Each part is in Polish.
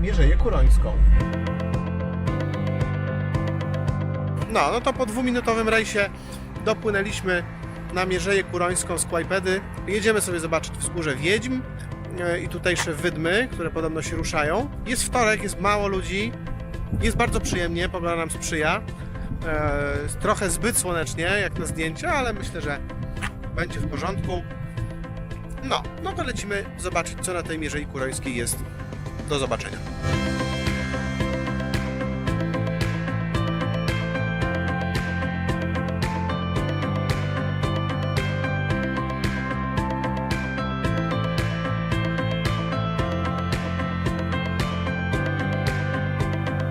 Mierzeję Kurońską. No, no to po dwuminutowym rejsie dopłynęliśmy na Mierzeję Kurońską z Kłajpedy. Jedziemy sobie zobaczyć wzgórze Wiedźm e, i tutejsze wydmy, które podobno się ruszają. Jest wtorek, jest mało ludzi, jest bardzo przyjemnie, pogoda nam sprzyja. E, trochę zbyt słonecznie, jak na zdjęcia, ale myślę, że będzie w porządku. No, no to lecimy zobaczyć, co na tej Mierzei Kurońskiej jest do zobaczenia.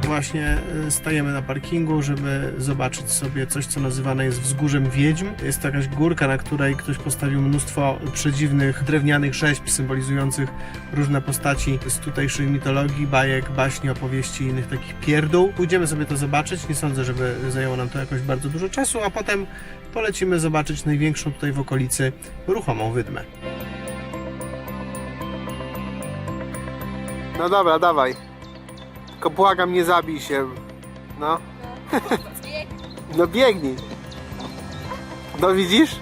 Właśnie y, stajemy na parkingu, żeby zobaczyć sobie coś, co nazywane jest wzgórzem wiedźm. Jest to jakaś górka, na której ktoś postawił mnóstwo przedziwnych drewnianych rzeźb symbolizujących różne postaci z tutejszej mitologii, bajek, baśni, opowieści i innych takich pierdół. Pójdziemy sobie to zobaczyć. Nie sądzę, żeby zajęło nam to jakoś bardzo dużo czasu, a potem polecimy zobaczyć największą tutaj w okolicy ruchomą wydmę. No dobra, dawaj. Tylko błagam, nie zabij się. No. No biegnij. No widzisz?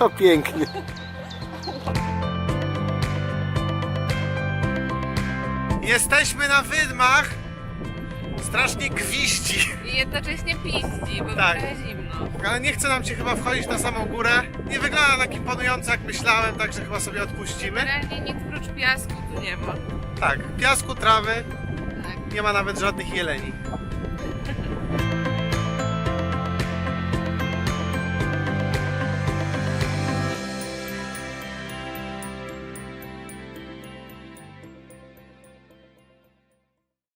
No pięknie. Jesteśmy na wydmach. Strasznie gwiści. I jednocześnie piści, bo Tak. trochę zimno. Ale nie chce nam się chyba wchodzić na samą górę. Nie wygląda tak imponująco jak myślałem, także chyba sobie odpuścimy. Realnie nic prócz piasku tu nie ma. Tak, piasku, trawy, Tak. nie ma nawet żadnych jeleni.